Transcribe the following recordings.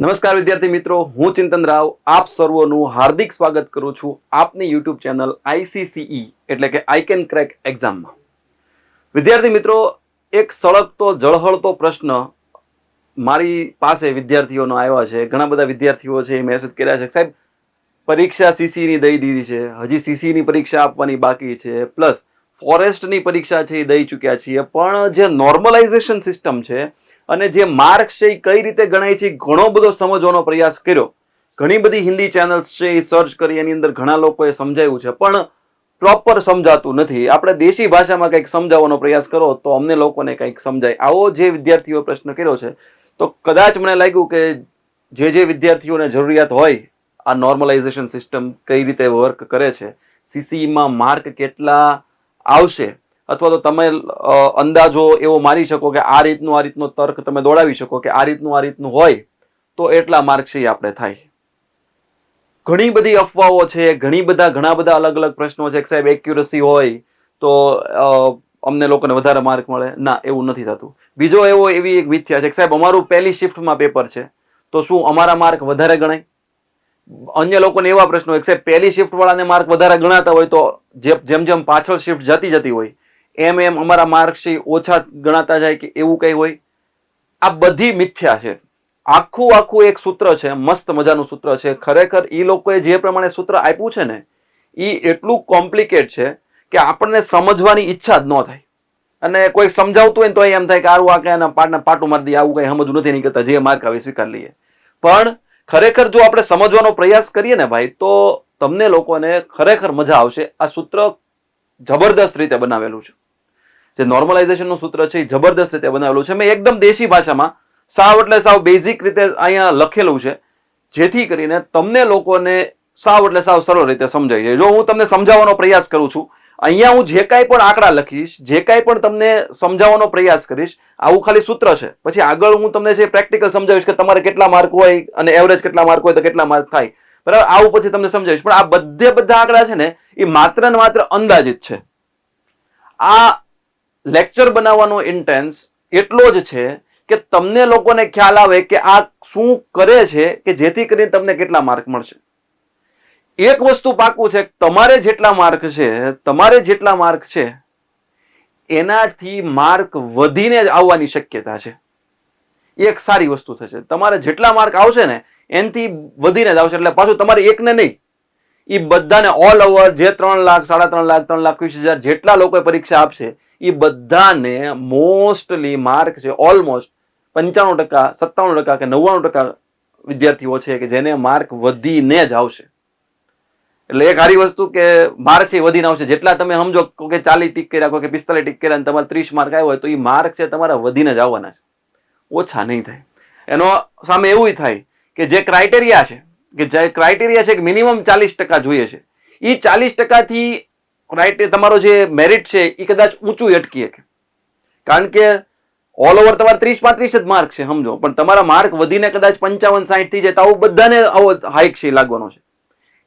નમસ્કાર વિદ્યાર્થી મિત્રો, હું ચિંતન રાવ, આપ સર્વોનું હાર્દિક સ્વાગત કરું છું આપની યુટ્યુબ ચેનલ આઈસીસીઈ એટલે કે આઈ કેન ક્રેક એક્ઝામમાં વિદ્યાર્થી મિત્રો, એક સળગતો જળહળતો પ્રશ્ન મારી પાસે વિદ્યાર્થીઓનો આવ્યા છે. ઘણા બધા વિદ્યાર્થીઓ છે એ મેસેજ કર્યા છે. સાહેબ, પરીક્ષા સીસીની દઈ દીધી છે. હજી સીસીની પરીક્ષા આપવાની બાકી છે. પ્લસ ફોરેસ્ટની પરીક્ષા છે એ દઈ ચૂક્યા છીએ. પણ જે નોર્મલાઇઝેશન સિસ્ટમ છે અને જે માર્ક છે એ કઈ રીતે ગણાય છે ઘણો બધો સમજવાનો પ્રયાસ કર્યો. ઘણી બધી હિન્દી ચેનલ્સ છે એ સર્ચ કરી એની અંદર ઘણા લોકોએ સમજાવ્યું છે, પણ પ્રોપર સમજાતું નથી. આપણે દેશી ભાષામાં કંઈક સમજાવવાનો પ્રયાસ કરો તો અમને લોકોને કંઈક સમજાય. આવો જે વિદ્યાર્થીઓ પ્રશ્ન કર્યો છે, તો કદાચ મને લાગ્યું કે જે જે વિદ્યાર્થીઓને જરૂરિયાત હોય, આ નોર્મલાઇઝેશન સિસ્ટમ કઈ રીતે વર્ક કરે છે સીસીઈમાં માર્ક કેટલા આવશે અથવા તો તમે અંદાજો એવો મારી શકો કે આ રીતનું, આ રીતનો તર્ક તમે દોડાવી શકો કે આ રીતનું આ રીતનું હોય, તો એટલા માર્ક્સ આપણે થાય. ઘણી બધી અફવાઓ છે, ઘણી બધા, ઘણા બધા અલગ અલગ પ્રશ્નો છે સાહેબ એક્યુરસી હોય તો અમને લોકોને વધારે માર્ક મળે. ના, એવું નથી થતું. બીજો એવો એવી એક વિથ્યા છે કે સાહેબ, અમારું પહેલી શિફ્ટમાં પેપર છે, તો શું અમારા માર્ક વધારે ગણાય? અન્ય લોકોને એવા પ્રશ્નો હોય સાહેબ, પહેલી શિફ્ટ વાળાને માર્ક વધારે ગણાતા હોય તો જેમ જેમ પાછળ શિફ્ટ જતી જતી હોય એમ એમ અમારા માર્ક્સ છે ઓછા ગણાતા જાય કે એવું કંઈ હોય. આ બધી મિથ્યા છે. આખું આખું એક સૂત્ર છે, મસ્ત મજાનું સૂત્ર છે. ખરેખર એ લોકોએ જે પ્રમાણે સૂત્ર આપ્યું છે ને એ એટલું કોમ્પ્લિકેટ છે કે આપણને સમજવાની ઈચ્છા જ ન થાય. અને કોઈ સમજાવતું હોય તો એમ થાય કે આરું આ કઈ પાટના પાટું મારી દઈએ, આવું કઈ સમજવું નથી નહીં કરતા, જે માર્ક આવે સ્વીકાર લઈએ. પણ ખરેખર જો આપણે સમજવાનો પ્રયાસ કરીએ ને ભાઈ, તો તમને લોકોને ખરેખર મજા આવશે. આ સૂત્ર જબરદસ્ત રીતે બનાવેલું છે. જે નોર્મલાઇઝેશનનું સૂત્ર છે એ જબરદસ્ત રીતે બનાવેલું છે. મેં એકદમ દેશી ભાષામાં સાવ એટલે સાવ બેઝિક રીતે અહીંયા લખેલું છે, જેથી કરીને તમને લોકોને સાવ એટલે સાવ સરળ રીતે સમજાય છે જો હું તમને સમજાવવાનો પ્રયાસ કરું છું, અહીંયા હું જે કાંઈ પણ આંકડા લખીશ, જે કાંઈ પણ તમને સમજાવવાનો પ્રયાસ કરીશ, આવું ખાલી સૂત્ર છે. પછી આગળ હું તમને જે પ્રેક્ટિકલ સમજાવીશ કે તમારે કેટલા માર્ક હોય અને એવરેજ કેટલા માર્ક હોય તો કેટલા માર્ક થાય. બરાબર? આવું પછી તમને સમજાવીશ. પણ આ બધે બધા આંકડા છે ને, એ માત્ર ને માત્ર અંદાજિત છે. આ લેક્ચર બનાવવાનો ઇન્ટેન્સ એટલો જ છે કે તમને લોકોને ખ્યાલ આવે કે આ શું કરે છે કે જેથી કરીને તમને કેટલા માર્ક મળશે. એક વસ્તુ પાકું છે, તમારે જેટલા માર્ક છે, તમારે જેટલા માર્ક છે, એનાથી માર્ક વધીને જ આવવાની શક્યતા છે. એક સારી વસ્તુ થશે. તમારે જેટલા માર્ક આવશે ને, એનાથી વધીને જ આવશે. એટલે પાછું તમારે એકને નહીં. એ બધાને ઓલ ઓવર જે ત્રણ લાખ, સાડા ત્રણ લાખ ત્રણ લાખ, વીસ હજાર જેટલા લોકો પરીક્ષા આપશે એ બધાને મોસ્ટલી માર્ક છે, ઓલમોસ્ટ પંચાણું ટકા, સત્તાણું ટકા કે નવ્વાણું ટકા વિદ્યાર્થીઓ છે કે જેને માર્ક વધીને જ આવશે. એટલે એક સારી વસ્તુ કે માર્ક છે એ વધીને આવશે. જેટલા તમે સમજો કે ચાલીસ ટીક કર્યા રાખો કે પિસ્તાલીસ ટીક કર્યા તમારે ત્રીસ માર્ક આવ્યો હોય તો એ માર્ક છે તમારા વધીને જ આવવાના છે. ઓછા નહીં થાય. એનો સામે એવું થાય કે જે ક્રાઇટેરિયા છે, કે જે ક્રાઇટેરિયા છે કે મિનિમમ ચાલીસ ટકા જોઈએ છે એ ચાલીસ ટકાથી ક્રાઇટે તમારો જે મેરિટ છે એ કદાચ ઊંચું અટકી શકે. કારણ કે ઓલ ઓવર તમારા ત્રીસ પાંત્રીસ જ માર્ક છે, સમજો. પણ તમારા માર્ક વધીને કદાચ પંચાવન સાઠ થઈ જાય, તો આવું બધાને આવો હાઈક છે લાગવાનો છે.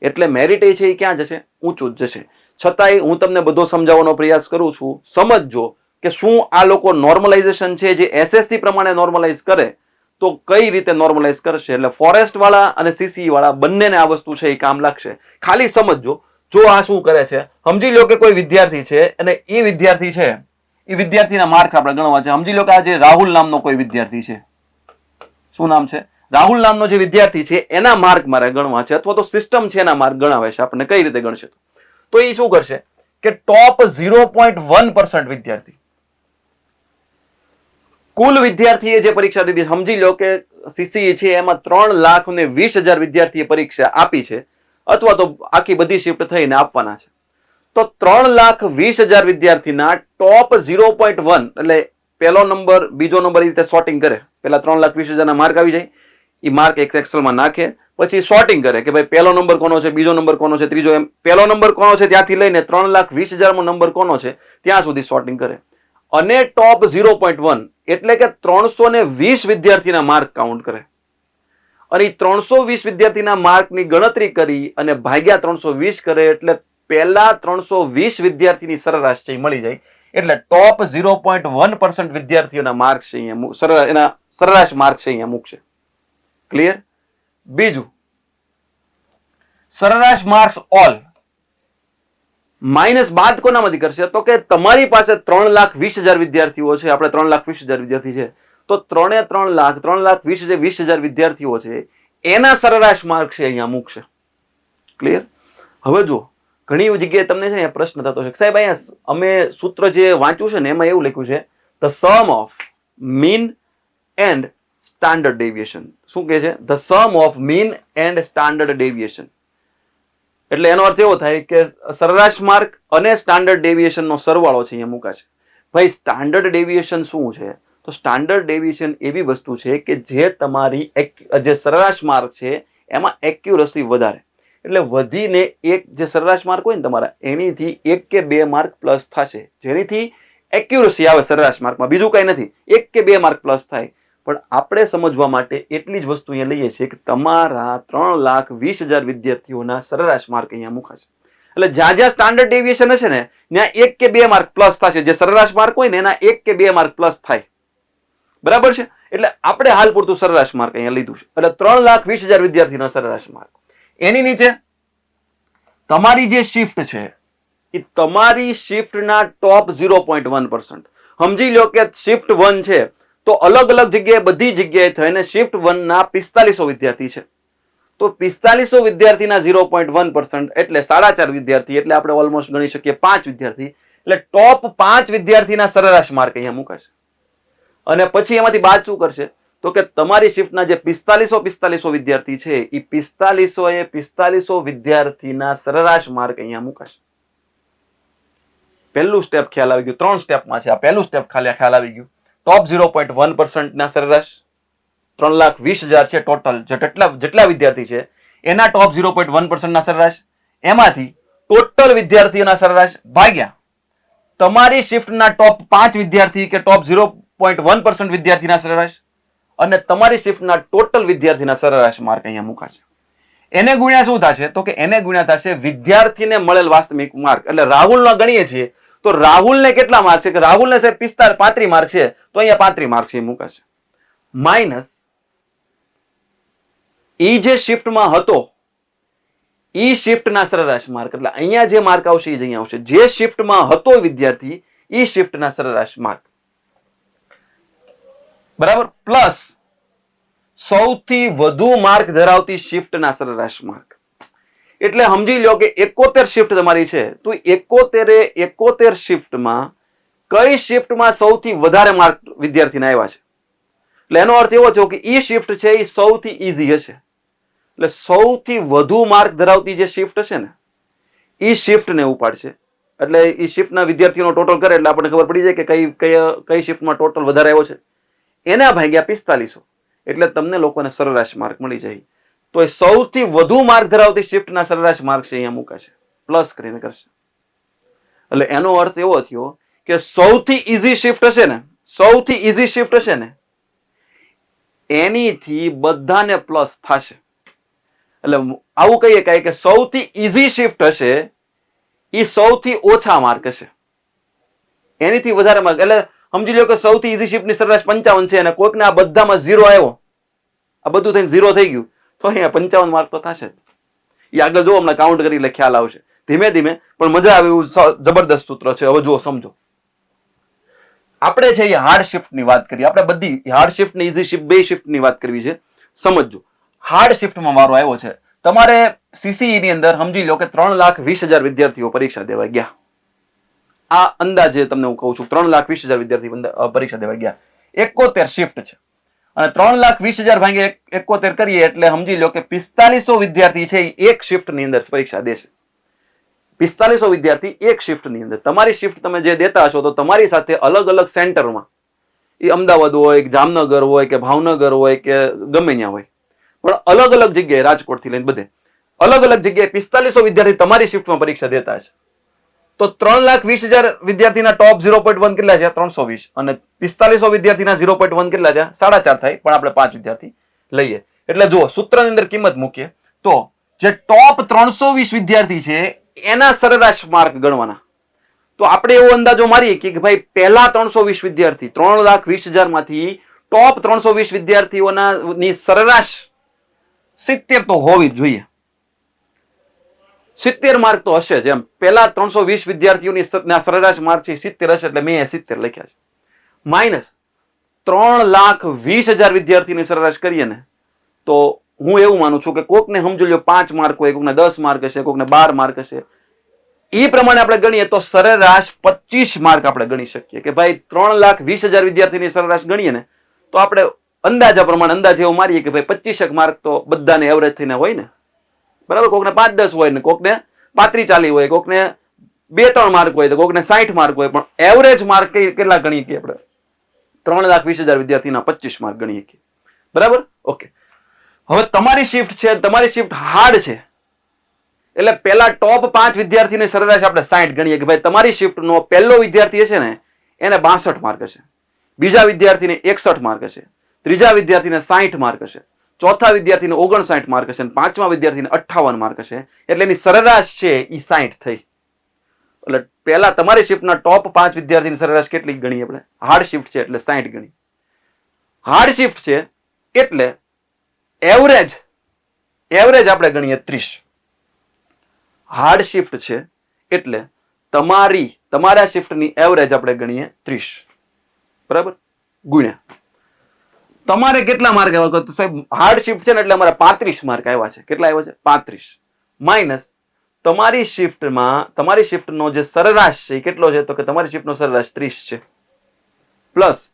એટલે મેરિટ એ છે એ ક્યાં જશે? ઊંચું જ જશે. છતાંય હું તમને બધો સમજાવવાનો પ્રયાસ કરું છું, સમજજો કે શું આ લોકો નોર્મલાઇઝેશન છે, જે એસએસસી પ્રમાણે નોર્મલાઇઝ કરે, તો કઈ રીતે નોર્મલાઇઝ કરશે? એટલે ફોરેસ્ટ વાળા અને સીસી વાળા બંનેને આ વસ્તુ છે એ કામ લાગશે. ખાલી સમજજો. જો આ શું કરે છે? સમજી લો કે કોઈ વિદ્યાર્થી છે અને એ વિદ્યાર્થી છે, એ વિદ્યાર્થીના માર્ક આપણે ગણવા છે. સમજી લો કે આ જે રાહુલ નામનો કોઈ વિદ્યાર્થી છે. શું નામ છે? રાહુલ નામનો જે વિદ્યાર્થી છે, એના માર્ક મારે ગણવા છે અથવા તો સિસ્ટમ છે એના માર્ક ગણાવે છે. આપણને કઈ રીતે ગણશે? તો એ શું કરશે? કે top zero point one percent વિદ્યાર્થી. કુલ વિદ્યાર્થીએ જે પરીક્ષા દીધી સમજી લો કે સીસીઈ છે, એમાં ત્રણ લાખ ને વીસ હજાર વિદ્યાર્થીએ પરીક્ષા આપી છે. અથવા તો આખી બધી શિફ્ટ થઈને આપવાના છે. તો ત્રણ લાખ વીસ હજાર વિદ્યાર્થીના ટોપ ઝીરો પોઈન્ટ વન એટલે પહેલો નંબર બીજો નંબર એ રીતે સોર્ટિંગ કરે. પહેલા ત્રણ લાખ વીસ હજારના માર્ક આવી જાય. એ માર્ક એક એક્સેલમાં નાખે, પછી સોર્ટિંગ કરે કે ભાઈ પહેલો નંબર કોનો છે, બીજો નંબર કોનો છે, ત્રીજો એમ. પહેલો નંબર કોનો છે ત્યાંથી લઈને ત્રણ લાખ વીસ હજારમો નંબર કોનો છે, ત્યાં સુધી સોર્ટિંગ કરે. અને ટોપ ઝીરો પોઈન્ટ વન એટલે કે ત્રણસો ને વીસ વિદ્યાર્થીના માર્ક કાઉન્ટ કરે. અને ત્રણસો વીસ વિદ્યાર્થીના માર્કની ગણતરી કરી અને ભાગ્યા ત્રણસો વીસ કરે એટલે પહેલા ત્રણસો વીસ વિદ્યાર્થીની સરેરાશ છે મળી જાય. એટલે top zero point one percent વિદ્યાર્થીઓના માર્ક છે અહીંયા સરેરાશ એના સરેરાશ માર્ક છે અહીંયા મૂકશે ક્લિયર બીજું. સરેરાશ માર્ક્સ ઓલ માઇનસ બાદ કોનામાંથી કરશે? તો કે તમારી પાસે ત્રણ લાખ વીસ હજાર વિદ્યાર્થીઓ છે, આપણે ત્રણ લાખ વીસ હજાર વિદ્યાર્થી છે. તો ત્રણે ત્રણ લાખ ત્રણ લાખ વીસ હજાર વીસ હજાર વિદ્યાર્થીઓ છે, એના સરેરાશ માર્ક છે અહીંયા મૂકશે ક્લિયર હવે જો ઘણી જગ્યાએ તમને છે ને પ્રશ્ન થતો છે સાહેબ, અહીંયા અમે સૂત્ર જે વાંચ્યું છે ને, એમાં એવું લખ્યું છે the sum of mean and standard deviation શું કહે છે? The sum of mean and standard deviation એટલે એનો અર્થ એવો થાય કે સરેરાશ માર્ક અને સ્ટાન્ડર્ડ ડેવિએશન નો સરવાળો છે અહીંયા મુકાશે ભાઈ સ્ટાન્ડર્ડ ડેવિએશન શું છે? તો સ્ટાન્ડર્ડ ડેવિએશન એવી વસ્તુ છે કે જે તમારી જે સરેરાશ માર્ક છે, એમાં એક્યુરસી વધારે. એટલે વધીને એક જે સરેરાશ માર્ક હોય ને તમારા, એનીથી એક કે બે માર્ક પ્લસ થશે. જેનીથી એક્યુરસી આવે સરેરાશ માર્કમાં બીજું કંઈ નથી. એક કે બે માર્ક પ્લસ થાય. પણ આપણે સમજવા માટે એટલી જ વસ્તુ અહીંયા લઈએ છીએ કે તમારા ત્રણ લાખ વીસ હજાર વિદ્યાર્થીઓના સરેરાશ માર્ક અહીંયા મુકાશે. એટલે જ્યાં જ્યાં સ્ટાન્ડર્ડ ડેવિએશન હશે ને, ત્યાં એક કે બે માર્ક પ્લસ થશે. જે સરેરાશ માર્ક હોય ને, એના એક કે બે માર્ક પ્લસ થાય. બરાબર છે? એટલે આપણે હાલ પૂરતું સરેરાશ માર્ક અહીંયા લીધું છે. એટલે ત્રણ લાખ વીસ હજાર વિદ્યાર્થીનો સરેરાશ માર્ક. એની નીચે તમારી જે શિફ્ટ છે, એ તમારી શિફ્ટના top zero point one percent સમજી લો કે શિફ્ટ વન છે, તો અલગ અલગ જગ્યાએ બધી જગ્યાએ થઈને શિફ્ટ વન ના પિસ્તાલીસો વિદ્યાર્થી છે. તો પિસ્તાલીસો વિદ્યાર્થીના ઝીરો પોઈન્ટ વન પર્સન્ટ એટલે સાડા ચાર વિદ્યાર્થી, એટલે આપણે ઓલમોસ્ટ ગણી શકીએ પાંચ વિદ્યાર્થી. એટલે ટોપ પાંચ વિદ્યાર્થીના સરેરાશ માર્ક અહીંયા મુકાશે. અને પછી એમાંથી બાદ શું કરશે? તો કે તમારી શિફ્ટના જે પિસ્તાલીસો પિસ્તાલીસો વિદ્યાર્થી છે એ પિસ્તાલીસો એ પિસ્તાલીસો વિદ્યાર્થીના સરેરાશ માર્ક અહીંયા મુકાશે. પહેલું સ્ટેપ ખ્યાલ આવી ગયું, ત્રણ સ્ટેપમાં છે આ પહેલું સ્ટેપ ખાલી ખ્યાલ આવી ગયું. ટોપ ઝીરો પોઈન્ટ વન પર્સન્ટના સરેરાશ, ત્રણ લાખ વીસ હજાર છે ટોટલ જેટલા જેટલા વિદ્યાર્થી છે, એના ટોપ ઝીરો પોઈન્ટ વન પર્સન્ટના સરેરાશ, એમાંથી ટોટલ વિદ્યાર્થીઓના સરેરાશ ભાગ્યા. તમારી શિફ્ટના ટોપ પાંચ વિદ્યાર્થી કે top zero point one percent વિદ્યાર્થીના સરેરાશ અને તમારી શિફ્ટના ટોટલ વિદ્યાર્થીના સરેરાશ માર્ક અહીંયા મૂકાશે. એને ગુણ્યા શું થશે? તો કે એને ગુણ્યા થશે વિદ્યાર્થીને મળેલ વાસ્તવિક માર્ક. એટલે રાહુલના ગણીએ છીએ, તો રાહુલને કેટલા માર્ક છે? કે રાહુલને સાહેબ પિસ્તાળ પાંત્રી માર્ક છે, તો અહીંયા પાંત્રી માર્ક છે એ મૂકાશે. માઇનસ, ઈ જે શિફ્ટમાં હતો, ઈ શિફ્ટના સરેરાશ માર્ક. એટલે અહીંયા જે માર્ક આવશે એ જ અહીંયા આવશે. જે શિફ્ટમાં હતો વિદ્યાર્થી, ઈ શિફ્ટના સરેરાશ માર્ક. બરાબર? પ્લસ સૌથી વધુ માર્ક ધરાવતી શિફ્ટના સરેરાશ માર્ક એટલે સમજી લો કે એકોતેર શિફ્ટ તમારી છે, તો એકોતેરે એકોતેર શિફ્ટમાં કઈ શિફ્ટમાં સૌથી વધારે માર્ક વિદ્યાર્થીને આવ્યા છે? એટલે એનો અર્થ એવો થયો કે ઈ શિફ્ટ છે એ સૌથી ઈઝી હશે. એટલે સૌથી વધુ માર્ક ધરાવતી જે શિફ્ટ છે ને, ઈ શિફ્ટને ઉપાડશે. એટલે ઈ શિફ્ટના વિદ્યાર્થીઓનો ટોટલ કરે એટલે આપણને ખબર પડી જાય કે કઈ કઈ કઈ શિફ્ટમાં ટોટલ વધારે આવ્યો છે. એના ભાગ્યા પિસ્તાલીસો. એટલે તમને લોકોને સરેરાશ માર્ક મળી જાય. તો એ સૌથી વધુ માર્ક ધરાવતી શિફ્ટના સરેરાશ માર્ક છે અહીંયા મુકાશે. પ્લસ કરીને કરશે. એટલે એનો અર્થ એવો થયો કે સૌથી ઈઝી શિફ્ટ હશે ને, સૌથી ઈઝી શિફ્ટ હશે ને, એનીથી બધાને પ્લસ થશે. એટલે આવું કહીએ કાંઈ કે સૌથી ઈઝી શિફ્ટ હશે એ સૌથી ઓછા માર્ક હશે. એનીથી વધારે માર્ક, એટલે સમજી લો કે સૌથી ઈઝી શિફ્ટની સરેરાશ પંચાવન છે અને કોઈકને આ બધામાં ઝીરો આવ્યો. આ બધું થઈને ઝીરો થઈ ગયું. તો અહીંયા પંચાવન માર્ક તો થશે જ. એ આગળ જો હમણાં કાઉન્ટ કરી ખ્યાલ આવશે. ધીમે ધીમે, પણ મજા આવે એવું જબરદસ્ત સૂત્ર છે. હવે જુઓ, સમજો. આપણે છે એ હાર્ડ શિફ્ટની વાત કરીએ. આપણે બધી હાર્ડ શિફ્ટ ને ઇઝી શિફ્ટ બે શિફ્ટની વાત કરવી છે. સમજજો. હાર્ડ શિફ્ટમાં મારો આવ્યો છે. તમારે સીસીઈ ની અંદર સમજી લો કે ત્રણ લાખ વીસ હજાર વિદ્યાર્થીઓ પરીક્ષા દેવા ગયા. આ અંદાજે તમને હું કહું છું, ત્રણ લાખ વીસ હજાર વિદ્યાર્થી પરીક્ષા દેવા ગયા. એકોતેર શિફ્ટ છે. અને ત્રણ લાખ વીસ હજાર ભાંગે એકોતેર કરીએ એટલે સમજી લો કે પિસ્તાલીસો વિદ્યાર્થી છે એક એક શિફ્ટની અંદર પરીક્ષા દેશે. પિસ્તાલીસો વિદ્યાર્થી એક શિફ્ટની અંદર. તમારી શિફ્ટ તમે જે દેતા હશો તો તમારી સાથે અલગ અલગ સેન્ટરમાં, એ અમદાવાદ હોય કે જામનગર હોય કે ભાવનગર હોય કે ગમે ત્યાં હોય, પણ અલગ અલગ જગ્યાએ રાજકોટથી લઈને બધે, અલગ અલગ જગ્યાએ પિસ્તાલીસો વિદ્યાર્થી તમારી શિફ્ટમાં પરીક્ષા દેતા છે તો ત્રણ લાખ વીસ હજાર વિદ્યાર્થીના ટોપ ઝીરો પોઈન્ટ વન કેટલા છે? ત્રણસો વીસ. અને પિસ્તાલીસો વિદ્યાર્થીના ઝીરો પોઈન્ટ વન કેટલા છે? સાડા ચાર થાય, પણ આપણે પાંચ વિદ્યાર્થી લઈએ. એટલે જુઓ, સૂત્રની અંદર કિંમત મૂકીએ. તો જે ટોપ ત્રણસો વીસ વિદ્યાર્થી છે, એના સરેરાશ માર્ક ગણવાના. તો આપણે એવો અંદાજો મારીએ કે ભાઈ પહેલા ત્રણસો વીસ વિદ્યાર્થી, ત્રણ લાખ વીસ હજારમાંથી ટોપ ત્રણસો વીસ વિદ્યાર્થીઓના ની સરેરાશ સિત્તેર તો હોવી જોઈએ. સિત્તેર માર્ક તો હશે જ. એમ, પહેલા ત્રણસો વીસ વિદ્યાર્થીઓની સરેરાશ માર્ક છે સિત્તેર હશે એટલે મેં સિત્તેર લખ્યા છે. માઇનસ ત્રણ લાખ વીસ હજાર વિદ્યાર્થીની સરેરાશ કરીએ ને, તો હું એવું માનું છું કે કોકને સમજો લ્યો પાંચ માર્ક હોય, કોકને દસ માર્ક હશે, કોકને બાર માર્ક હશે. એ પ્રમાણે આપણે ગણીએ તો સરેરાશ પચીસ માર્ક આપણે ગણી શકીએ કે ભાઈ ત્રણ લાખ વીસ હજાર વિદ્યાર્થીની સરેરાશ ગણીએ ને, તો આપણે અંદાજા પ્રમાણે અંદાજ એવો મારીએ કે ભાઈ પચીસક માર્ક તો બધાને એવરેજ થઈને હોય ને. બરાબર? કોકને પાંચ દસ હોય ને કોકને પાત્રી ચાલી હોય, કોકને બે ત્રણ માર્ક હોય તો કોકને સાઠ માર્ક હોય, પણ એવરેજ માર્ક કેટલા ગણીએ કે આપણે? ત્રણ લાખ વીસ હજાર વિદ્યાર્થીના પચીસ માર્ક ગણીએ કે. બરાબર? ઓકે. હવે તમારી શિફ્ટ છે, તમારી શિફ્ટ હાર્ડ છે. એટલે પેલા ટોપ પાંચ વિદ્યાર્થીને સરેરાશ આપણે સાઠ ગણીએ કે ભાઈ તમારી શિફ્ટનો પહેલો વિદ્યાર્થી હશે ને, એને બાસઠ માર્ક હશે. બીજા વિદ્યાર્થીને એકસઠ માર્ક હશે. ત્રીજા વિદ્યાર્થીને સાઠ માર્ક હશે. ચોથા વિદ્યાર્થીને ઓગણસાઠ માર્ક હશે અને પાંચમા વિદ્યાર્થીને અઠ્ઠાવન માર્ક હશે. એટલે એની સરેરાશ છે એ સાઠ થઈ. એટલે પહેલા તમારી શિફ્ટના ટોપ પાંચ વિદ્યાર્થીની સરેરાશ કેટલી ગણી આપણે? હાર્ડ શિફ્ટ છે એટલે સાઠ ગણી. હાર્ડ શિફ્ટ છે એટલે એવરેજ એવરેજ આપણે ગણીએ ત્રીસ. હાર્ડ શિફ્ટ છે એટલે તમારી, તમારા શિફ્ટની એવરેજ આપણે ગણીએ ત્રીસ. બરાબર? ગુણ્યા. તમારે કેટલા માર્ક આવ્યા? તો સાહેબ હાર્ડ શિફ્ટ છે ને એટલે અમારે પાંત્રીસ માર્ક આવ્યા છે. કેટલા આવ્યા છે? પાંત્રીસ. માઇનસ તમારી શિફ્ટમાં તમારી શિફ્ટનો જે સરેરાશ છે એ કેટલો છે? તો કે તમારી શિફ્ટનો સરેરાશ ત્રીસ છે. પ્લસ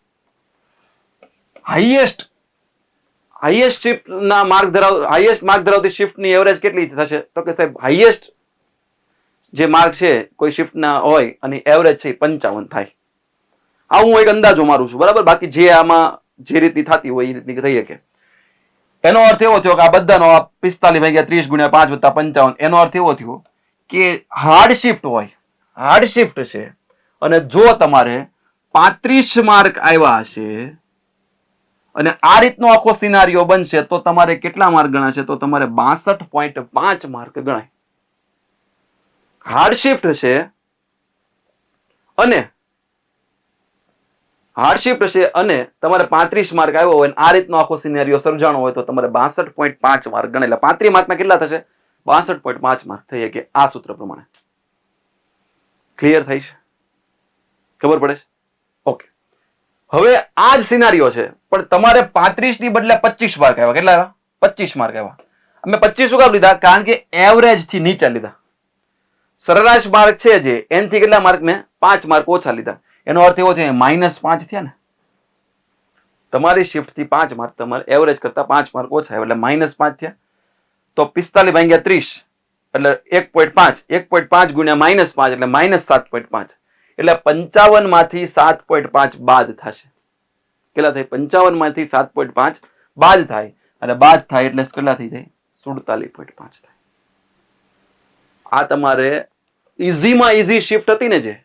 હાઈએસ્ટ હાઈએસ્ટ શિફ્ટના માર્ક ધરાવ હાઈએસ્ટ માર્ક ધરાવતી શિફ્ટની એવરેજ કેટલી થશે? તો કે સાહેબ હાઈએસ્ટ જે માર્ક છે, કોઈ શિફ્ટના હોય અને એવરેજ છે એ પંચાવન થાય. આ હું એક અંદાજો મારું છું. બરાબર? બાકી જે આમાં જે રીતની થતી હોય એ રીતની થઈ શકે. એનો અર્થ એવો થયો કે આ બધાનો આ પિસ્તાલીસ ભાગ્યા ત્રીસ ગુણ્યા પાંચ વત્તા પંચાવન, એનો અર્થ એવો થયો કે હાર્ડ શિફ્ટ હોય. હાર્ડ શિફ્ટ છે. અને જો તમારે પાંત્રીસ માર્ક આવ્યા હશે અને આ રીતનો આખો સિનારીઓ બનશે, તો તમારે કેટલા માર્ક ગણાશે? તો તમારે બાસઠ પોઈન્ટ પાંચ માર્ક ગણાય. હાર્ડ શિફ્ટ છે. અને હાર્ડ હશે અને તમારે પાંત્રીસ માર્ક આવ્યો હોય આ રીતનો આખો સિનેરિયો સર્જાણો હોય તો તમારે બાસઠ પોઈન્ટ પાંચ માર્ક ગણે. એટલે પાંત્રીસ માર્કના કેટલા થશે? બાસઠ પોઈન્ટ પાંચ માર્ક થઈ શકે આ સૂત્ર પ્રમાણે. ક્લિયર થઈ છે? ખબર પડે છે? ઓકે હવે આ જ સિનારીઓ છે, પણ તમારે પાંત્રીસની બદલે પચીસ માર્ક આવ્યા. કેટલા આવ્યા? પચીસ માર્ક આવ્યા. અમે પચીસ શું કામ લીધા, કારણ કે એવરેજથી નીચે લીધા. સરેરાશ માર્ક છે જે એનથી કેટલા માર્ક મેં પાંચ માર્ક ઓછા લીધા. એનો અર્થ એવો છે માઇનસ પાંચ થયા ને, તમારી શિફ્ટથી પાંચ માર્ક તમારે એવરેજ કરતા પાંચ માર્ક ઓછા એટલે માઇનસ પાંચ થયા. તો પિસ્તાલીસ ભાગ્યા ત્રીસ, એટલે એક પોઈન્ટ પાંચ, એક પોઈન્ટ પાંચ ગુણ્યા માઇનસ પાંચ, એટલે માઇનસ સાત પોઈન્ટ પાંચ. એટલે પંચાવનમાંથી સાત પોઈન્ટ પાંચ બાદ થશે. કેટલા થાય? પંચાવનમાંથી સાત પોઈન્ટ પાંચ બાદ થાય. અને બાદ થાય એટલે કેટલા થઈ જાય? સુડતાલીસ પોઈન્ટ પાંચ થાય. આ તમારે ઇઝીમાં ઇઝી શિફ્ટ હતી ને જે?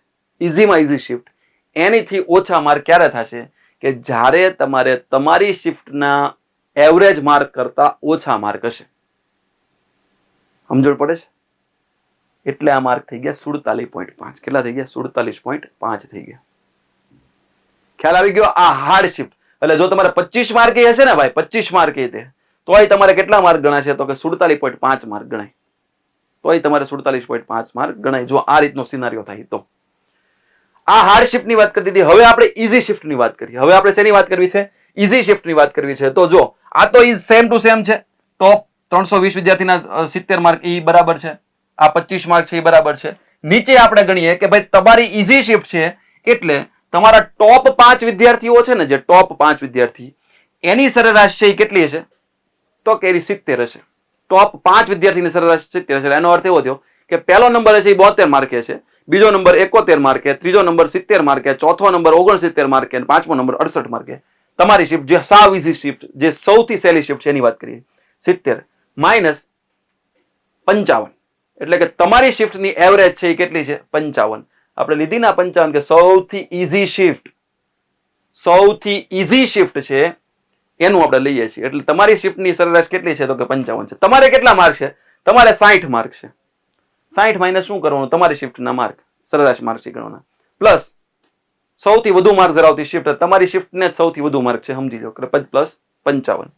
ઇઝીમાં ઇઝી શિફ્ટ એનીથી ઓછા માર્ક ક્યારે થશે? કે જ્યારે તમારે તમારી શિફ્ટના એવરેજ માર્ક કરતા ઓછા માર્ક હશે. સમજણ પડે છે? એટલે આ માર્ક થઈ ગયા સુડતાલીસ પોઈન્ટ પાંચ. કેટલા થઈ ગયા? સુડતાલીસ પોઈન્ટ પાંચ થઈ ગયા. ખ્યાલ આવી ગયો? આ હાર્ડ શિફ્ટ એટલે જો તમારે પચીસ માર્ક હશે ને ભાઈ, પચીસ માર્ક તે. તોય તમારે કેટલા માર્ક ગણાશે? તો કે સુડતાલીસ પોઈન્ટ પાંચ માર્ક ગણાય. તોય તમારે સુડતાલીસ પોઈન્ટ પાંચ માર્ક ગણાય. જો આ રીતનો સિનારીઓ થાય તો. આ હાર્ડ શિફ્ટની વાત કરી દીધી. હવે આપણે ઇઝી શિફ્ટની વાત કરીએ. હવે આપણે શેની વાત કરવી છે? ઈઝી શિફ્ટની વાત કરવી છે. તો જો, આ તો ઇઝ સેમ ટુ સેમ છે. ટોપ ત્રણસો વીસ વિદ્યાર્થીના સિત્તેર માર્ક એ બરાબર છે. આ પચીસ માર્ક છે એ બરાબર છે. નીચે આપણે ગણીએ કે ભાઈ તમારી ઇઝી શિફ્ટ છે એટલે તમારા ટોપ પાંચ વિદ્યાર્થીઓ છે ને, જે ટોપ પાંચ વિદ્યાર્થી, એની સરેરાશ છે એ કેટલી હશે? તો કે સિત્તેર હશે. ટોપ પાંચ વિદ્યાર્થીની સરેરાશ સિત્તેર હશે. એનો અર્થ એવો થયો કે પહેલો નંબર છે એ બોતેર માર્કે છે બીજો નંબર એકોતેર માર્કે, ત્રીજો નંબર સિત્તેર માર્કે, ચોથો નંબર ઓગણસિત્તેર માર્કે પાંચમો નંબર અડસઠ માર્કે. તમારી શિફ્ટ જે સાવ ઇઝી શિફ્ટ જે સૌથી સહેલી શિફ્ટ છે એની વાત કરીએ. સિત્તેર માઇનસ પંચાવન. એટલે કે તમારી શિફ્ટની એવરેજ છે એ કેટલી છે? પંચાવન. આપણે લીધી ના પંચાવન કે સૌથી ઇઝી શિફ્ટ સૌથી ઇઝી શિફ્ટ છે એનું આપણે લઈએ છીએ. એટલે તમારી શિફ્ટની સરેરાશ કેટલી છે? તો કે પંચાવન છે. તમારે કેટલા માર્ક છે? તમારે સાઠ માર્ક છે. સાઠ માઇનસ શું કરવાનું? તમારી શિફ્ટના માર્ક સરેરાશ માર્ક છે ગણવાના. પ્લસ સૌથી વધુ માર્ક ધરાવતી શિફ્ટ તમારી શિફ્ટને જ સૌથી વધુ માર્ક છે, સમજી લો પ્લસ પંચાવન.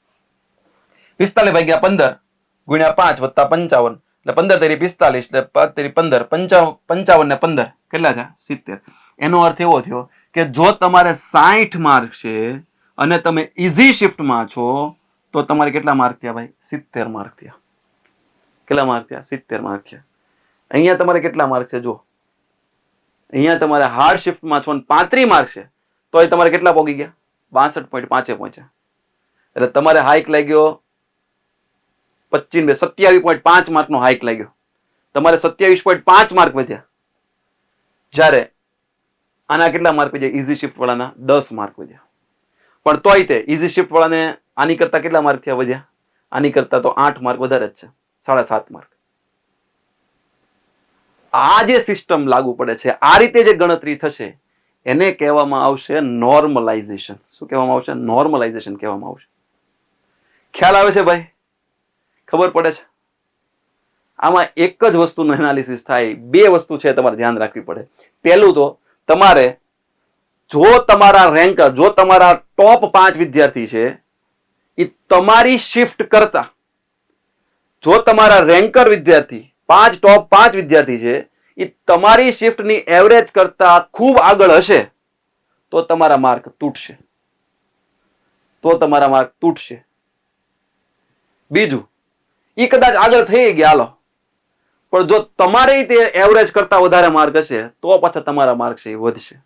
પિસ્તાલીસ ભાગ્યા પંદર ગુણ્યા પાંચ વત્તા પંચાવન. એટલે પંદર તેરી પિસ્તાલીસ, એટલે પાંચ તેરી પંદર. પંચાવન પંચાવન ને પંદર. કેટલા થયા? સિત્તેર. એનો અર્થ એવો થયો કે જો તમારે સાઠ માર્ક છે અને તમે ઇઝી શિફ્ટમાં છો, તો તમારે કેટલા માર્ક થયા ભાઈ? સિત્તેર માર્ક થયા. કેટલા માર્ક થયા? સિત્તેર માર્ક થયા. અહીંયા તમારે કેટલા માર્ક છે જો અહીંયા તમારે હાર્ડ શિફ્ટમાં છો અને પાંત્રીસ માર્ક છે તો એ તમારે કેટલા પોગી ગયા? બાસઠ પોઈન્ટ પાંચે પહોંચ્યા એટલે તમારે હાઇક લાગ્યો પચીસ સત્યાવીસ પોઈન્ટ પાંચ માર્કનો હાઇક લાગ્યો. તમારે સત્યાવીસ પોઈન્ટ પાંચ માર્ક વધ્યા. જ્યારે આના કેટલા માર્ક વધ્યા? ઇઝી શિફ્ટ વાળાના દસ માર્ક વધ્યા. પણ તોય તે ઇઝી શિફ્ટ વાળાને આની કરતા કેટલા માર્ક થયા વધ્યા? આની કરતા તો આઠ માર્ક વધારે જ છે, સાડા સાત માર્ક. આ જે સિસ્ટમ લાગુ પડે છે, આ રીતે જે ગણતરી થશે, એને કહેવામાં આવશે નોર્મલાઇઝેશન શું કહેવામાં આવશે? નોર્મલાઇઝેશન કહેવામાં આવશે. ખ્યાલ આવે છે ભાઈ? ખબર પડે છે? આમાં એક જ વસ્તુનું એનાલિસિસ થાય, બે વસ્તુ છે તમારે ધ્યાન રાખવી પડે. પહેલું તો, તમારે જો તમારા રેન્કર જો તમારા ટોપ પાંચ વિદ્યાર્થી છે એ તમારી શિફ્ટ કરતા, જો તમારા રેન્કર વિદ્યાર્થી પાંચ ટોપ પાંચ વિદ્યાર્થી છે, એ તમારી શિફ્ટની એવરેજ કરતા ખૂબ આગળ હશે, તો તમારા માર્ક તૂટશે. તો તમારા માર્ક તૂટશે. બીજું, એ કદાચ આગળ થઈ ગયા લો પણ જો તમારે તે એવરેજ કરતા વધારે માર્ક હશે, તો પાછા તમારા માર્ક છે એ વધશે.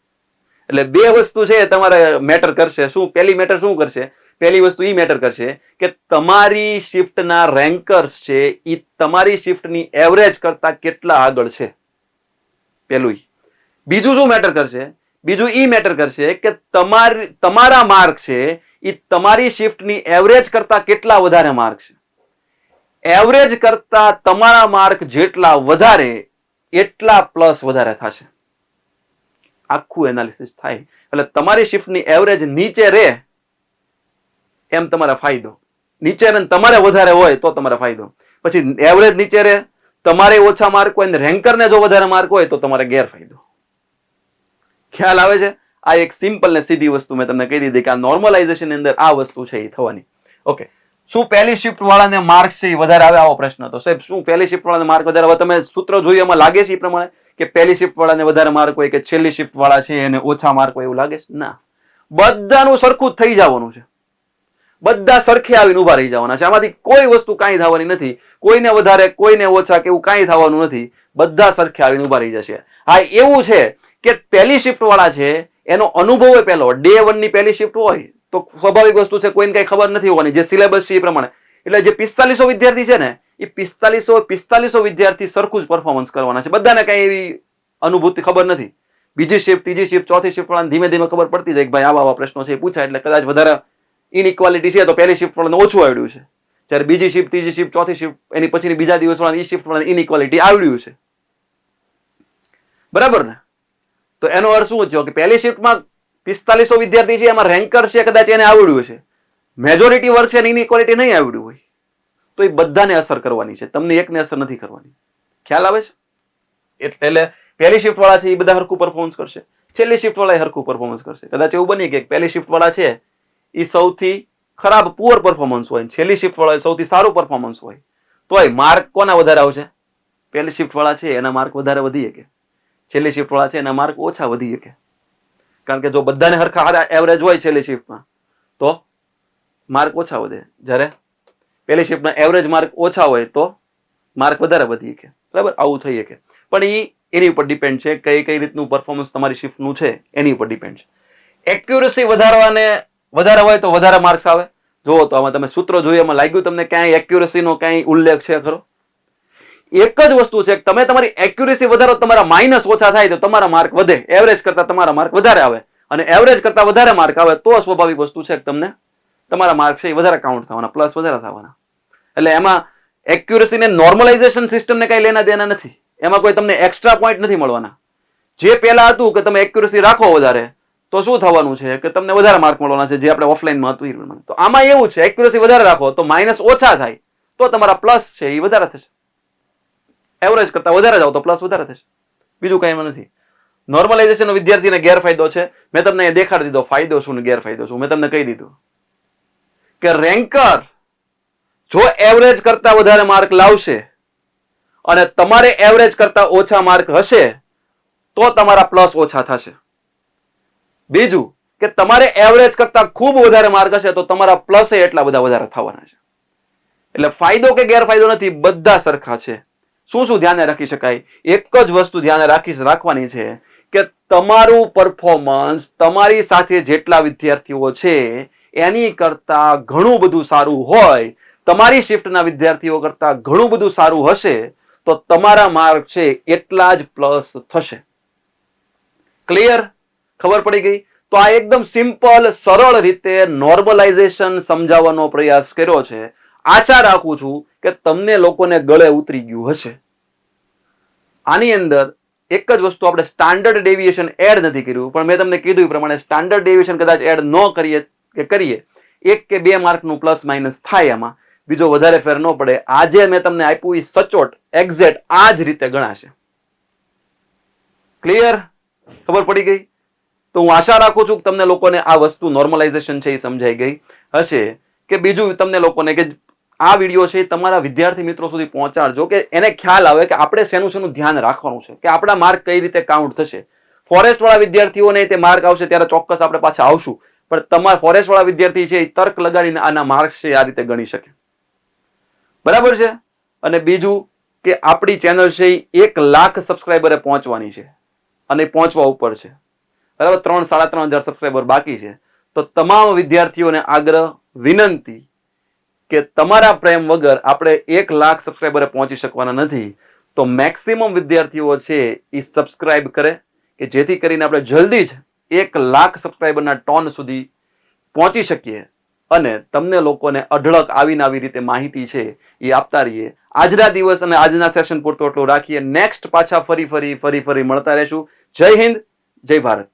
એટલે બે વસ્તુ છે તમારે મેટર કરશે. શું, પહેલી મેટર શું કરશે? પહેલી વસ્તુ એ મેટર કરશે કે તમારી શિફ્ટના રેન્કર્સ છે એ તમારી શિફ્ટની એવરેજ કરતા કેટલા આગળ છે? ઈ. બીજું શું મેટર કરશે? બીજું એ મેટર કરશે કે તમારી, તમારા માર્ક છે એ તમારી શિફ્ટની એવરેજ કરતા કેટલા વધારે માર્ક છે? એવરેજ કરતા તમારા માર્ક જેટલા વધારે, એટલા પ્લસ વધારે થશે. આખું એનાલિસિસ થાય. એટલે તમારી શિફ્ટની એવરેજ નીચે રહે એમ તમારા ફાયદો. નીચે તમારે વધારે હોય તો તમારે ફાયદો. પછી એવરેજ નીચે રહે, તમારે ઓછા માર્ક હોય ને રેન્કરને જો વધારે માર્ક હોય તો તમારે ગેરફાયદો. ખ્યાલ આવે છે? આ એક સિમ્પલ ને સીધી વસ્તુ મેં તમને કહી દીધી કે આ નોર્મલાઇઝેશન અંદર આ વસ્તુ છે એ થવાની. ઓકે શું પહેલી શિફ્ટ વાળાને માર્ક છે એ વધારે આવે? આવો પ્રશ્ન હતો. સાહેબ, શું પહેલી શિફ્ટ વાળાને માર્ક વધારે આવે? તમે સૂત્ર જોયું, એમાં લાગે છે એ પ્રમાણે કે પહેલી શિફ્ટ વાળાને વધારે માર્ક હોય કે છેલ્લી શિફ્ટ વાળા છે એને ઓછા માર્ક હોય એવું લાગે છે? ના. બધાનું સરખું જ થઈ જવાનું છે. બધા સરખે આવીને ઊભા રહી જવાના છે. આમાંથી કોઈ વસ્તુ કાંઈ થવાની નથી. કોઈને વધારે, કોઈને ઓછા કે એવું કાંઈ થવાનું નથી. બધા સરખે આવીને ઊભા રહી જશે. હા, એવું છે કે પહેલી શિફ્ટ વાળા છે, એનો અનુભવ એ પહેલો. ડે વનની પહેલી શિફ્ટ હોય તો સ્વાભાવિક વસ્તુ છે, કોઈને કઈ ખબર નથી હોવાની. જે સિલેબસ છે એ પ્રમાણે. એટલે જે પિસ્તાલીસો વિદ્યાર્થી છે ને, એ પિસ્તાલીસો પિસ્તાલીસો વિદ્યાર્થી સરખું જ પરફોર્મન્સ કરવાના છે. બધાને કઈ એવી અનુભૂતિ ખબર નથી. બીજી શિફ્ટ ત્રીજી શિફ્ટ ચોથી શિફ્ટ વાળા ધીમે ધીમે ખબર પડતી જાય કે ભાઈ આવા આવા પ્રશ્નો છે, એ પૂછાય એટલે કદાચ વધારે ઇનઇક્વાલિટી છે, તો પહેલી શિફ્ટ વાળાને ઓછું આવડ્યું છે. જ્યારે બીજી શિફ્ટ ત્રીજી શિફ્ટ ચોથી શિફ્ટ એની પછીની બીજા દિવસ એ શિફ્ટ વાળાને ઇનઇક્વાલિટી આવડ્યું છે. બરાબર ને? તો એનો અર્થ શું થયો કે પહેલી શિફ્ટમાં પિસ્તાલીસો વિદ્યાર્થી છે, એમાં રેન્કર છે, કદાચ એને આવડ્યું છે મેજોરિટી વર્ક છે, એની ઇનઇક્વાલિટી નહીં આવડ્યું હોય. તો એ બધાને અસર કરવાની છે. તમને એકને અસર નથી કરવાની. ખ્યાલ આવે છે? એટલે પહેલી શિફ્ટ વાળા છે, એ બધા હરખું પરફોર્મન્સ કરશે. છેલ્લી શિફ્ટ વાળા હરખું પરફોર્મન્સ કરશે. કદાચ એવું બની કે પહેલી શિફ્ટ વાળા છે એ સૌથી ખરાબ પુઅર પરફોર્મન્સ હોય છેલ્લી શિફ્ટવાળા સૌથી સારું પરફોર્મન્સ હોય. તોય માર્ક કોના વધારે આવશે? પહેલી શિફ્ટવાળા છે, એના માર્ક વધારે વધી શકે. છેલ્લી શિફ્ટ વાળા છે, એના માર્ક ઓછા વધી શકે. કારણ કે જો બધાને હરખા એવરેજ હોય છેલ્લી શિફ્ટમાં તો માર્ક ઓછા વધે. જ્યારે પહેલી શિફ્ટના એવરેજ માર્ક ઓછા હોય, તો માર્ક વધારે વધી શકે. બરાબર? આવું થઈ શકે. પણ એ એની ઉપર ડિપેન્ડ છે કઈ કઈ રીતનું પરફોર્મન્સ તમારી શિફ્ટનું છે, એની ઉપર ડિપેન્ડ છે. એક્યુરસી વધારવાને વધારે હોય તો વધારે માર્ક્સ આવે. જુઓ તો આમાં તમે સૂત્રો જોઈએ, એમાં લાગ્યું તમને ક્યાંય એક્યુરેસીનો ક્યાંય ઉલ્લેખ છે, ખરો? એક જ વસ્તુ છે તમે તમારી એક્યુરેસી વધારો, તમારા માઇનસ ઓછા થાય તો તમારા માર્ક વધે. એવરેજ કરતા તમારા માર્ક વધારે આવે. અને એવરેજ કરતા વધારે માર્ક આવે તો સ્વાભાવિક વસ્તુ છે તમને તમારા માર્ક છે એ વધારે કાઉન્ટ થવાના પ્લસ વધારે થવાના. એટલે એમાં એક્યુરેસીને નોર્મલાઇઝેશન સિસ્ટમને કઈ લેના દેના નથી. એમાં કોઈ તમને એક્સ્ટ્રા પોઈન્ટ નથી મળવાના. જે પહેલા હતું કે તમે એક્યુરેસી રાખો વધારે તો શું થવાનું છે કે તમને વધારે માર્ક મળવાના છે જે આપણે ઓફલાઈનમાં હતું એ તો આમાં એવું છે એક્યુરેસી વધારે રાખો, તો માઇનસ ઓછા થાય, તો તમારા પ્લસ છે એ વધારે થશે. એવરેજ કરતા વધારે જાવ તો પ્લસ વધારે થશે. બીજું કંઈ એમાં નથી. નોર્મલાઇઝેશનનો વિદ્યાર્થીને ગેરફાયદો છે. મેં તમને અહીંયા દેખાડી દીધો, ફાયદો શું ને ગેરફાયદો શું? મેં તમને કહી દીધું કે રેન્કર જો એવરેજ કરતા વધારે માર્ક લાવશે અને તમારે એવરેજ કરતા ઓછા માર્ક હશે, તો તમારા પ્લસ ઓછા થશે. બીજું કે તમારે એવરેજ કરતા ખૂબ વધારે માર્ક હશે તો તમારા પ્લસ એટલા બધા વધારે થવાના છે. એટલે ફાયદો કે ગેરફાયદો નથી, બધા સરખા છે. શું શું ધ્યાને રાખી શકાય? એક જ વસ્તુ ધ્યાને રાખી રાખવાની છે કે તમારું પરફોર્મન્સ તમારી સાથે જેટલા વિદ્યાર્થીઓ છે, એની કરતા ઘણું બધું સારું હોય, તમારી શિફ્ટના વિદ્યાર્થીઓ કરતા ઘણું બધું સારું હશે, તો તમારા માર્ક છે એટલા જ પ્લસ થશે. ક્લિયર ખબર પડી ગઈ. તો આ એકદમ સિમ્પલ સરળ રીતે નોર્મલાઇઝેશન સમજાવવાનો પ્રયાસ કર્યો છે. આશા રાખું છું કે તમને લોકોને ગળે ઉતરી ગયું હશે. આની અંદર એક જ વસ્તુ આપણે સ્ટાન્ડર્ડ ડેવિએશન એડ નથી કર્યું, પણ મેં તમને કીધું એ પ્રમાણે સ્ટાન્ડર્ડ ડેવિએશન કદાચ એડ ન કરીએ કે કરીએ, એક કે બે માર્કનું પ્લસ માઇનસ થાય એમાં બીજો વધારે ફેર ન પડે. આજે મેં તમને આપ્યું એ સચોટ એક્ઝેક્ટ આ જ રીતે ગણાશે. ક્લિયર ખબર પડી ગઈ? તો હું આશા રાખું છું કે તમને લોકોને આ વસ્તુ નોર્મલાઇઝેશન છે એ સમજાઈ ગઈ હશે કે બીજું તમને લોકોને કે આ વીડિયો છે તમારા વિદ્યાર્થી મિત્રો સુધી પહોંચાડજો કે એને ખ્યાલ આવે કે આપણે શેનું શેનું ધ્યાન રાખવાનું છે, કે આપણા માર્ક કઈ રીતે કાઉન્ટ થશે. ફોરેસ્ટ વિદ્યાર્થીઓને તે માર્ક આવશે ત્યારે ચોક્કસ આપણે પાછા આવશું, પણ તમારા ફોરેસ્ટ વાળા વિદ્યાર્થી છે એ તર્ક લગાડીને આના માર્ક્સ છે આ રીતે ગણી શકે. બરાબર છે? અને બીજું કે આપણી ચેનલ છે એ એક લાખ સબસ્ક્રાઈબરે પહોંચવાની છે અને પહોંચવા ઉપર છે. બરાબર? ત્રણ, સાડા ત્રણ હજાર સબસ્ક્રાઈબર બાકી છે. તો તમામ વિદ્યાર્થીઓને આગ્રહ, વિનંતી કે તમારા પ્રેમ વગર આપણે એક લાખ સબસ્ક્રાઈબરે પહોંચી શકવાના નથી. તો મેક્સિમમ વિદ્યાર્થીઓ છે એ સબસ્ક્રાઈબ કરે કે જેથી કરીને આપણે જલ્દી જ એક લાખ સબસ્ક્રાઈબરના ટોન સુધી પહોંચી શકીએ. અને તમને લોકોને અઢળક આવીને આવી રીતે માહિતી છે એ આપતા રહીએ. આજના દિવસ અને આજના સેશન પૂરતો એટલું રાખીએ. નેક્સ્ટ પાછા ફરી ફરી ફરી ફરી મળતા રહેશું. જય હિન્દ, જય ભારત.